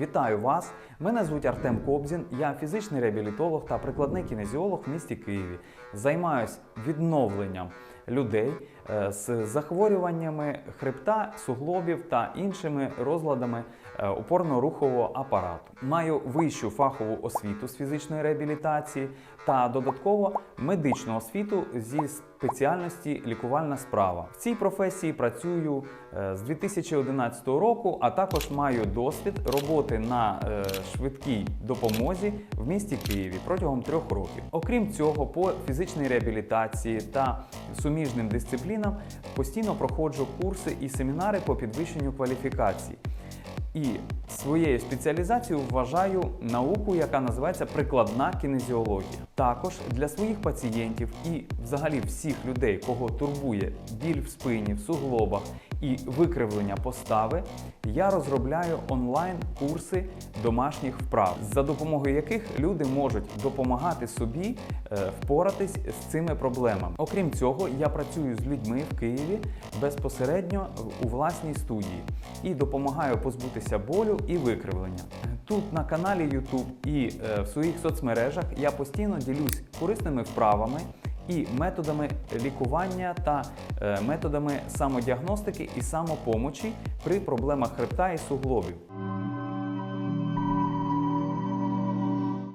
Вітаю вас! Мене звуть Артем Кобзін. Я фізичний реабілітолог та прикладний кінезіолог в місті Києві. Займаюсь відновленням людей е, з захворюваннями хребта, суглобів та іншими розладами е, опорно-рухового апарату. Маю вищу фахову освіту з фізичної реабілітації та додатково медичну освіту зі спеціальності лікувальна справа. В цій професії працюю е, з 2011 року, а також маю досвід роботи на е, швидкій допомозі в місті Києві протягом трьох років. Окрім цього, по фізичній реабілітації та суміжним дисциплінам постійно проходжу курси і семінари по підвищенню кваліфікації. І своєю спеціалізацією вважаю науку, яка називається прикладна кінезіологія. Також для своїх пацієнтів і взагалі всіх людей, кого турбує біль в спині, в суглобах і викривлення постави, я розробляю онлайн-курси домашніх вправ, за допомогою яких люди можуть допомагати собі е, впоратись з цими проблемами. Окрім цього, я працюю з людьми в Києві безпосередньо у власній студії і допомагаю позбутися болю і викривлення. Тут на каналі YouTube і е, в своїх соцмережах я постійно ділюсь корисними вправами і методами лікування та е, методами самодіагностики і самопомочі при проблемах хребта і суглобів.